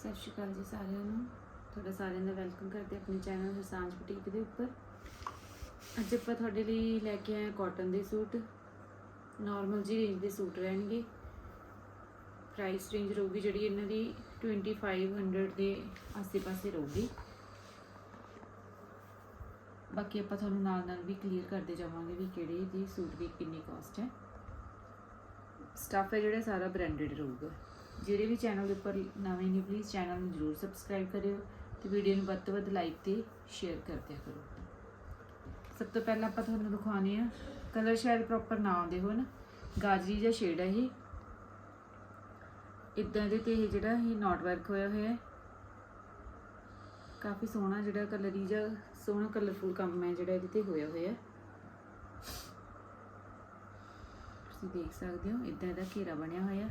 ਸਤਿ ਸ਼੍ਰੀ ਅਕਾਲ ਜੀ ਸਾਰਿਆਂ ਨੂੰ। ਤੁਹਾਡਾ ਸਾਰਿਆਂ ਦਾ ਵੈਲਕਮ ਕਰਦੇ ਆਪਣੇ ਚੈਨਲ ਹਰਸਾਂਝ ਬੁਟੀਕ ਦੇ ਉੱਪਰ। ਅੱਜ ਆਪਾਂ ਤੁਹਾਡੇ ਲਈ ਲੈ ਕੇ ਆਏ ਕਾਟਨ ਦੇ ਸੂਟ। ਨਾਰਮਲ ਜੀ ਰੇਂਜ ਦੇ ਸੂਟ ਰਹਿਣਗੇ। ਪ੍ਰਾਈਸ ਰੇਂਜ ਰਹੂਗੀ ਜਿਹੜੀ ਇਹਨਾਂ ਦੀ 2500 ਦੇ ਆਸ-ਪਾਸੇ ਰਹੂਗੀ। ਬਾਕੀ ਆਪਾਂ ਤੁਹਾਨੂੰ ਨਾਲ ਨਾਲ ਵੀ ਕਲੀਅਰ ਕਰਦੇ ਜਾਵਾਂਗੇ ਵੀ ਕਿਹੜੇ ਦੀ ਸੂਟ ਦੀ ਕਿੰਨੀ ਕਾਸਟ ਹੈ। ਸਟਾਫ ਹੈ ਜਿਹੜਾ ਸਾਰਾ ਬ੍ਰਾਂਡਡ ਰਹੂਗਾ। ਜਿਹੜੇ ਵੀ ਚੈਨਲ ਦੇ ਉੱਪਰ ਨਵੇਂ ਨੇ ਪਲੀਜ਼ ਚੈਨਲ ਨੂੰ ਜਰੂਰ ਸਬਸਕ੍ਰਾਈਬ ਕਰਿਓ ਤੇ ਵੀਡੀਓ ਨੂੰ ਵੱਧ ਤੋਂ ਵੱਧ ਲਾਈਕ ਤੇ ਸ਼ੇਅਰ ਕਰ ਦਿਆ ਕਰੋ। ਸਭ ਤੋਂ ਪਹਿਲਾਂ ਆਪਾਂ ਤੁਹਾਨੂੰ ਦਿਖਾਉਣੇ ਆ ਕਲਰ ਸ਼ਾਇਦ ਪ੍ਰੋਪਰ ਨਾ ਆਉਂਦੇ ਹੋਣ, ਗਾਜਰੀ ਜਿਹਾ ਸ਼ੇਡ ਹੈ ਇਹ। ਇਦਾਂ ਦੇ ਤੇ ਇਹ ਜਿਹੜਾ ਇਹ ਨੋਟ ਵਰਕ ਹੋਇਆ ਹੋਇਆ ਹੈ। ਕਾਫੀ ਸੋਹਣਾ ਜਿਹੜਾ ਕਲਰ ਹੀ ਜਾਂ ਸੋਹਣਾ ਕਲਰਫੁਲ ਕੰਮ ਹੈ ਜਿਹੜਾ ਇਹਦੇ ਤੇ ਹੋਇਆ ਹੋਇਆ ਤੁਸੀਂ ਦੇਖ ਸਕਦੇ ਹੋ, ਇਦਾਂ ਦਾ ਘੇਰਾ ਬਣਿਆ ਹੋਇਆ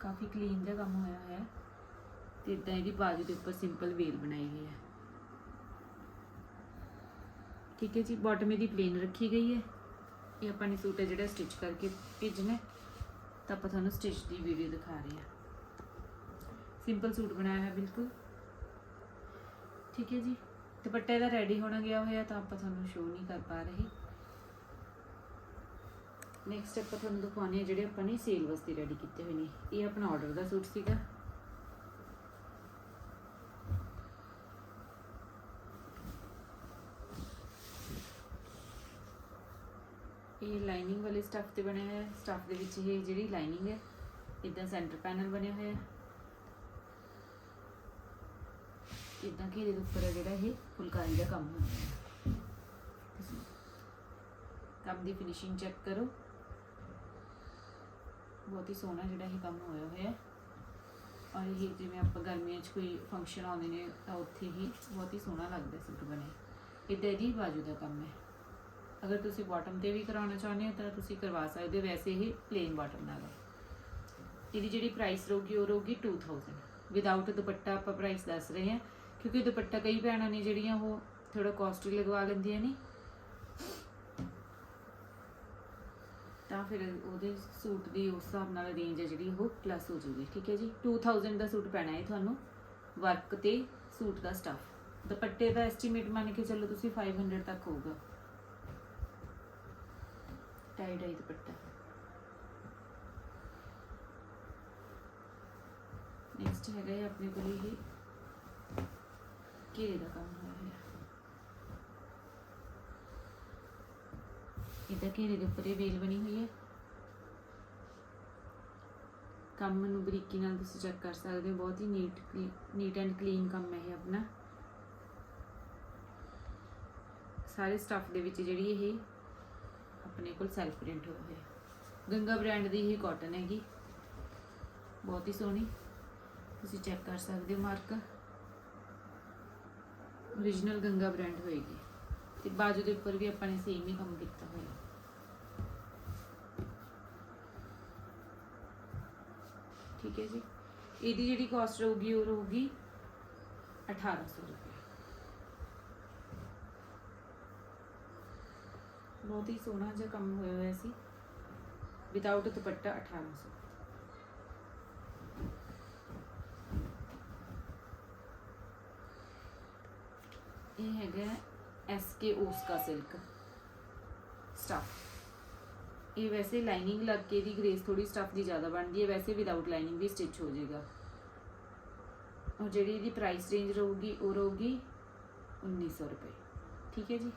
ਕਾਫੀ ਕਲੀਨ ਜਿਹਾ ਕੰਮ ਹੋਇਆ ਹੋਇਆ ਤੇ ਇਦਾਂ ਇਹਦੀ ਬਾਜੂ ਦੇ ਉੱਪਰ ਸਿੰਪਲ ਵੇਲ ਬਣਾਈ ਹੋਈ ਹੈ। ਠੀਕ ਹੈ ਜੀ ਬਾਟਮ ਇਹਦੀ ਪਲੇਨ ਰੱਖੀ ਗਈ ਹੈ। ਇਹ ਆਪਾਂ ਨੇ ਸੂਟ ਹੈ ਜਿਹੜਾ ਸਟਿਚ ਕਰਕੇ ਭੇਜਣਾ ਤਾਂ ਆਪਾਂ ਤੁਹਾਨੂੰ ਸਟਿਚ ਦੀ ਵੀਡੀਓ ਦਿਖਾ ਰਹੇ ਹਾਂ। ਸਿੰਪਲ ਸੂਟ ਬਣਾਇਆ ਹੈ ਬਿਲਕੁਲ। ਠੀਕ ਹੈ ਜੀ, ਦੁਪੱਟੇ ਦਾ ਰੈਡੀ ਹੋਣਾ ਗਿਆ ਹੋਇਆ ਤਾਂ ਆਪਾਂ ਤੁਹਾਨੂੰ ਸ਼ੋਅ ਨਹੀਂ ਕਰ ਪਾ ਰਹੇ। ਨੈਕਸਟ ਆਪਾਂ ਤੁਹਾਨੂੰ ਦਿਖਾਉਣੇ ਆ ਜਿਹੜੇ ਆਪਾਂ ਨੇ ਸੇਲ ਵਾਸਤੇ ਰੈਡੀ ਕੀਤੇ ਹੋਏ ਨੇ। ਇਹ ਆਪਣਾ ਆਰਡਰ ਦਾ ਸੂਟ ਸੀਗਾ। ਇਹ ਲਾਈਨਿੰਗ ਵਾਲੇ ਸਟੱਫ ਤੇ ਬਣਿਆ ਹੋਇਆ ਹੈ। ਸਟੱਫ ਦੇ ਵਿੱਚ ਇਹ ਜਿਹੜੀ ਲਾਈਨਿੰਗ ਹੈ ਇਦਾਂ ਸੈਂਟਰ ਪੈਨਲ ਬਣਿਆ ਹੋਇਆ ਹੈ। ਇਦਾਂ ਘੇਰੇ ਦੇ ਉੱਪਰ ਜਿਹੜਾ ਇਹ ਫੁਲਕਾਰੀ ਦਾ ਕੰਮ ਹੋਇਆ ਹੈ। ਕੰਮ ਦੀ ਫਿਨਿਸ਼ਿੰਗ ਚੈੱਕ ਕਰੋ। ਬਹੁਤ ਹੀ ਸੋਹਣਾ ਜਿਹੜਾ ਇਹ ਕੰਮ ਹੋਇਆ ਹੋਇਆ। ਔਰ ਇਹ ਜਿਵੇਂ ਆਪਾਂ ਗਰਮੀਆਂ 'ਚ ਕੋਈ ਫੰਕਸ਼ਨ ਆਉਂਦੇ ਨੇ, ਤਾਂ ਉੱਥੇ ਹੀ ਬਹੁਤ ਹੀ ਸੋਹਣਾ ਲੱਗਦਾ ਸੂਟ ਬਣੇ। ਇੱਦਾਂ ਇਹਦੀ ਬਾਜੂ ਦਾ ਕੰਮ ਹੈ। ਅਗਰ ਤੁਸੀਂ ਬਾਟਮ ਤੇ ਵੀ ਕਰਾਉਣਾ ਚਾਹੁੰਦੇ ਹੋ, ਤਾਂ ਤੁਸੀਂ ਕਰਵਾ ਸਕਦੇ ਹੋ। ਵੈਸੇ ਇਹ ਪਲੇਨ ਬਾਟਮ ਨਾਲ ਹੈ। ਇਹਦੀ ਜਿਹੜੀ ਪ੍ਰਾਈਸ ਰਹੂਗੀ, ਉਹ ਰਹੂਗੀ 2000 ਵਿਦਆਊਟ ਦੁਪੱਟਾ ਆਪਾਂ ਪ੍ਰਾਈਸ ਦੱਸ ਰਹੇ ਹਾਂ, ਕਿਉਂਕਿ ਦੁਪੱਟਾ ਕਈ ਭੈਣਾਂ ਨੇ ਜਿਹੜੀਆਂ ਉਹ ਥੋੜਾ ਕਾਸਟਲੀ ਲਗਵਾ ਲੈਂਦੀਆਂ ਨੇ। ਤਾਂ ਫਿਰ ਉਹਦੇ ਸੂਟ ਦੀ ਉਸ ਹਿਸਾਬ ਨਾਲ ਰੇਂਜ ਜਿਹੜੀ ਉਹ ਪਲੱਸ ਹੋ ਜੂਗੀ ਠੀਕ ਹੈ ਜੀ? 2000 ਦਾ ਸੂਟ ਪੈਣਾ ਹੈ ਤੁਹਾਨੂੰ ਵਰਕ ਤੇ ਸੂਟ ਦਾ ਸਟਫ ਦੁਪੱਟੇ ਦਾ ਐਸਟੀਮੇਟ ਮੰਨ ਕੇ ਚੱਲੋ ਤੁਸੀਂ 500 ਤੱਕ ਹੋਊਗਾ। ਟਾਈ ਡਾਈ ਦੁਪੱਟਾ। ਨੈਕਸਟ ਹੈਗਾ ਹੈ ਆਪਣੇ ਕੋਲ ਇਹ ਘੇਰੇ ਦਾ ਕੰਮ ਹੋਇਆ ਹੈ। ਇਹਦਾ ਘੇਰੇ ਦੇ ਉੱਪਰ ਇਹ ਵੇਲ ਬਣੀ ਹੋਈ ਹੈ। ਕੰਮ ਨੂੰ ਬਰੀਕੀ ਨਾਲ ਤੁਸੀਂ ਚੈੱਕ ਕਰ ਸਕਦੇ ਹੋ। ਬਹੁਤ ਹੀ ਨੀਟ ਨੀਟ ਐਂਡ ਕਲੀਨ ਕੰਮ ਹੈ ਇਹ ਆਪਣਾ। ਸਾਰੇ ਸਟੱਫ ਦੇ ਵਿੱਚ ਜਿਹੜੀ ਇਹ ਆਪਣੇ ਕੋਲ ਸੈਲਫ ਪ੍ਰਿੰਟ ਹੋਇਆ ਹੈ। ਗੰਗਾ ਬ੍ਰਾਂਡ ਦੀ ਇਹ ਕਾਟਨ ਹੈਗੀ। ਬਹੁਤ ਹੀ ਸੋਹਣੀ। ਤੁਸੀਂ ਚੈੱਕ ਕਰ ਸਕਦੇ ਹੋ ਮਾਰਕ origignal ਗੰਗਾ ਬ੍ਰਾਂਡ ਹੋਏਗੀ। ਤੇ ਬਾਜੂ ਦੇ ਉੱਪਰ ਵੀ ਆਪਾਂ ਨੇ ਸੇਮ ਹੀ ਕੰਮ ਕੀਤਾ ਹੋਇਆ। ਠੀਕ ਹੈ ਜੀ। ਇਹਦੀ ਜਿਹੜੀ ਕਾਸਟ ਰਹੂਗੀ, ਉਹ ਰਹੂਗੀ 1800 ਰੁਪਏ। ਬਹੁਤ ਹੀ ਸੋਹਣਾ ਜਿਹਾ ਕੰਮ ਹੋਇਆ ਹੋਇਆ ਸੀ। ਵਿਦਆਊਟ ਦੁਪੱਟਾ 1800 ਇਹ ਹੈਗਾ ਐਸਕੇ ਓਸਕਾ ਸਿਲਕ ਸਟਫ ਇਹ ਵੈਸੇ ਲਾਈਨਿੰਗ ਲੱਗ ਕੇ ਦੀ ਗ੍ਰੇਸ ਥੋੜੀ ਸਟਫ ਦੀ ਜ਼ਿਆਦਾ ਬਣਦੀ ਹੈ, ਵੈਸੇ ਵਿਦਆਊਟ ਲਾਈਨਿੰਗ ਵੀ ਸਟਿਚ ਹੋ ਜਾਏਗਾ। ਔਰ ਜਿਹੜੀ ਇਹਦੀ ਪ੍ਰਾਈਸ ਰੇਂਜ ਰਹੂਗੀ, ਉਹ ਰਹੂਗੀ 1900 ਰੁਪਏ। ਠੀਕ ਹੈ ਜੀ?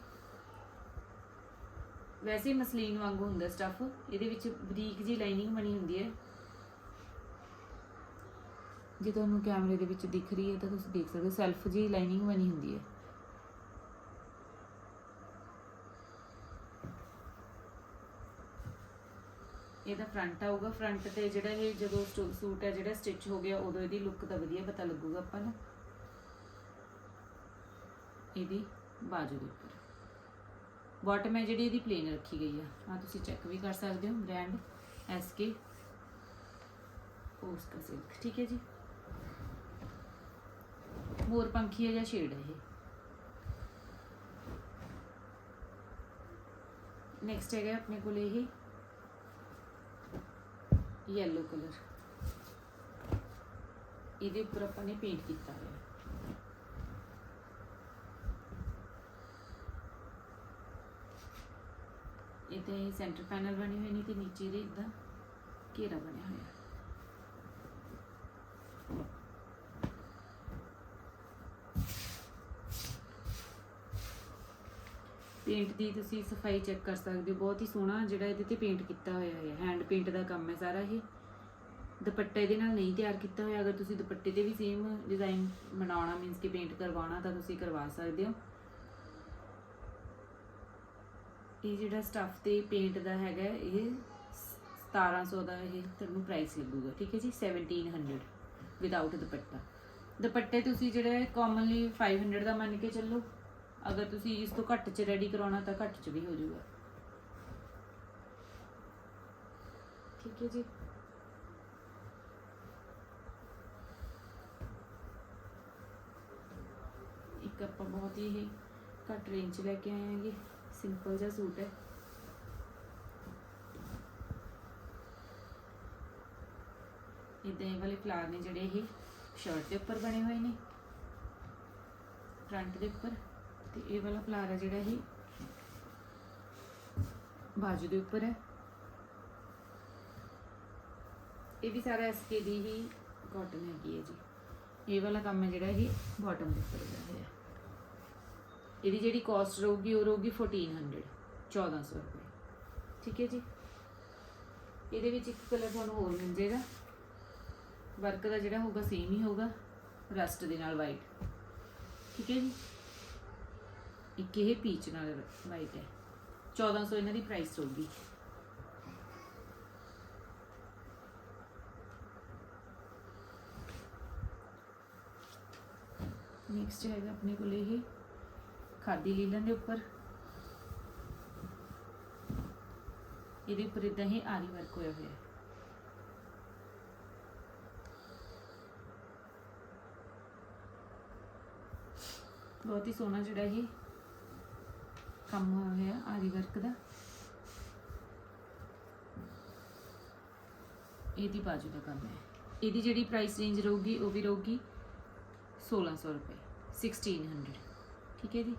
ਵੈਸੇ ਮਸਲੀਨ ਵਾਂਗੂ ਹੁੰਦਾ ਸਟਫ ਇਹਦੇ ਵਿੱਚ ਬਰੀਕ ਜੀ ਲਾਈਨਿੰਗ ਬਣੀ ਹੁੰਦੀ ਹੈ। ਜੇ ਤੁਹਾਨੂੰ ਕੈਮਰੇ ਦੇ ਵਿੱਚ ਦਿਖ ਰਹੀ ਹੈ ਤਾਂ ਤੁਸੀਂ ਦੇਖ ਸਕਦੇ ਹੋ ਸੈਲਫ ਜੀ ਲਾਈਨਿੰਗ ਬਣੀ ਹੁੰਦੀ ਹੈ। ਇਹਦਾ ਫਰੰਟ ਆਊਗਾ। ਫਰੰਟ ਤੇ ਜਿਹੜਾ ਇਹ ਜਦੋਂ ਸਟੂ- ਸੂਟ ਹੈ, ਜਿਹੜਾ ਸਟਿਚ ਹੋ ਗਿਆ, ਉਦੋਂ ਇਹਦੀ ਲੁੱਕ ਦਾ ਵਧੀਆ ਪਤਾ ਲੱਗੂਗਾ ਆਪਾਂ ਨੂੰ। ਇਹਦੀ ਬਾਜੂ ਦੇ ਉੱਪਰ। ਬਾਟਮ ਹੈ ਜਿਹੜੀ, ਇਹਦੀ ਪਲੇਨ ਰੱਖੀ ਗਈ ਆ। ਆ ਤੁਸੀਂ ਚੈੱਕ ਵੀ ਕਰ ਸਕਦੇ ਹੋ ਬ੍ਰਾਂਡ ਐਸਕੇ ਉਸਕਾ ਸਿਲਕ ਠੀਕ ਹੈ ਜੀ? ਹੋਰ ਪੰਖੀ ਹੈ ਜਾਂ ਸ਼ੇਡ ਹੈ ਇਹ? ਨੈਕਸਟ ਹੈਗਾ ਆਪਣੇ ਕੋਲ ਇਹ। Yellow ਕਲਰ ਇਹਦੇ ਉੱਪਰ ਆਪਾਂ ਨੇ ਪੇਂਟ ਕੀਤਾ ਹੋਇਆ। ਇਹਦੇ ਸੈਂਟਰ ਪੈਨਲ ਬਣੇ ਹੋਏ ਨੇ ਤੇ ਨੀਚੇ ਦੇ ਇਦਾਂ ਘੇਰਾ ਬਣਿਆ ਹੋਇਆ। ਪੇਂਟ ਦੀ ਤੁਸੀਂ ਸਫ਼ਾਈ ਚੈੱਕ ਕਰ ਸਕਦੇ ਹੋ। ਬਹੁਤ ਹੀ ਸੋਹਣਾ ਜਿਹੜਾ ਇਹਦੇ ਤੇ ਪੇਂਟ ਕੀਤਾ ਹੋਇਆ ਹੈ। ਹੈਂਡ ਪੇਂਟ ਦਾ ਕੰਮ ਹੈ ਸਾਰਾ ਇਹ। ਦੁਪੱਟਾ ਇਹਦੇ ਨਾਲ ਨਹੀਂ ਤਿਆਰ ਕੀਤਾ ਹੋਇਆ। ਅਗਰ ਤੁਸੀਂ ਦੁਪੱਟੇ ਤੇ ਵੀ ਸੇਮ ਡਿਜ਼ਾਈਨ ਬਣਾਉਣਾ ਮੀਨਸ ਕਿ ਪੇਂਟ ਕਰਵਾਉਣਾ ਤਾਂ ਤੁਸੀਂ ਕਰਵਾ ਸਕਦੇ ਹੋ। ਇਹ ਜਿਹੜਾ ਸਟੱਫ ਤੇ ਪੇਂਟ ਦਾ ਹੈਗਾ ਹੈ, ਇਹ 1700 ਦਾ ਇਹ ਤੁਹਾਨੂੰ ਪ੍ਰਾਈਸ ਲੱਗੂਗਾ। ਠੀਕ ਹੈ ਜੀ? 1700 ਵਿਦਆਊਟ ਦੁਪੱਟਾ। ਦੁਪੱਟੇ ਤੁਸੀਂ ਜਿਹੜੇ ਕਾਮਨਲੀ 500 ਦਾ ਮੰਨ ਕੇ ਚੱਲੋ ਅਗਰ ਤੁਸੀਂ ਇਸ ਤੋਂ ਘੱਟ ਚ ਰੈਡੀ ਕਰਾਉਣਾ ਤਾਂ ਘੱਟ ਚ ਵੀ ਹੋ ਜਾਊਗਾ। ਠੀਕ ਹੈ ਜੀ। ਇੱਕ ਆਪਾਂ ਬਹੁਤ ਹੀ ਇਹ ਘੱਟ ਰੇਂਜ ਲੈ ਕੇ ਆਏ ਹਾਂਗੇ। ਸਿੰਪਲ ਜਿਹਾ ਸੂਟ ਹੈ। ਇਦਾਂ ਇਹ ਵਾਲੇ ਫਲਾਰ ਨੇ ਜਿਹੜੇ ਇਹ ਸ਼ਰਟ ਦੇ ਉੱਪਰ ਬਣੇ ਹੋਏ ਨੇ। ਫਰੰਟ ਦੇ ਉੱਪਰ। ਤੇ ਇਹ ਵਾਲਾ ਫਲਾਰ ਹੈ ਜਿਹੜਾ ਇਹ ਬਾਜੂ ਦੇ ਉੱਪਰ ਹੈ। ਇਹ ਵੀ ਸਾਰਾ ਐਸਕੇ ਦੀ ਹੀ ਕਾਟਨ ਹੈਗੀ ਹੈ ਜੀ। ਇਹ ਵਾਲਾ ਕੰਮ ਹੈ ਜਿਹੜਾ ਇਹ ਬਾਟਮ ਦੇ ਉੱਪਰ ਹੋਇਆ ਹੋਇਆ। ਇਹਦੀ ਜਿਹੜੀ ਕਾਸਟ ਰਹੂਗੀ, ਉਹ ਰਹੂਗੀ 1400 1400 ਰੁਪਏ। ਠੀਕ ਹੈ ਜੀ? ਇਹਦੇ ਵਿੱਚ ਇੱਕ ਕਲਰ ਤੁਹਾਨੂੰ ਹੋਰ ਮਿਲ ਜਾਏਗਾ। ਵਰਕ ਦਾ ਜਿਹੜਾ ਹੋਊਗਾ ਸੇਮ ਹੀ ਹੋਊਗਾ। ਰਸਟ ਦੇ ਨਾਲ ਵਾਈਟ ਠੀਕ ਹੈ ਜੀ? ਇੱਕ ਇਹ ਪੀਚ ਨਾਲ ਵਾਈਟ ਹੈ। 1400 ਇਹਨਾਂ ਦੀ ਪ੍ਰਾਈਸ ਹੋਊਗੀ। ਨੈਕਸਟ ਹੈਗਾ ਆਪਣੇ ਕੋਲ ਇਹ ਖਾਦੀ ਲੀਲਨ ਦੇ ਉੱਪਰ। ਇਹਦੇ ਉੱਪਰ ਇਦਾਂ ਹੀ ਆਰੀ ਵਰਕ ਹੋਇਆ ਹੋਇਆ ਹੈ। ਬਹੁਤ ਹੀ ਸੋਹਣਾ ਜਿਹੜਾ ਇਹ ਕੰਮ ਹੋਇਆ ਹੋਇਆ ਆਰੀ ਵਰਕ ਦਾ। ਇਹਦੀ ਬਾਜੂ ਦਾ ਕੰਮ ਹੈ। ਇਹਦੀ ਜਿਹੜੀ ਪ੍ਰਾਈਸ ਰੇਂਜ ਰਹੂਗੀ, ਉਹ ਵੀ ਰਹੂਗੀ 1600 ਰੁਪਏ 1600 ਠੀਕ ਹੈ ਜੀ?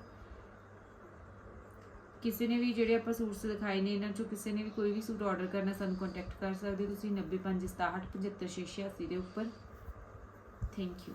ਕਿਸੇ ਨੇ ਵੀ ਜਿਹੜੇ ਆਪਾਂ ਸੂਟਸ ਦਿਖਾਏ ਨੇ, ਇਹਨਾਂ ਚੋਂ ਕਿਸੇ ਨੇ ਵੀ ਕੋਈ ਵੀ ਸੂਟ ਆਰਡਰ ਕਰਨਾ, ਸਾਨੂੰ ਕੰਟੈਕਟ ਕਰ ਸਕਦੇ ਹੋ ਤੁਸੀਂ। 9567 75 686 ਦੇ ਉੱਪਰ। Thank you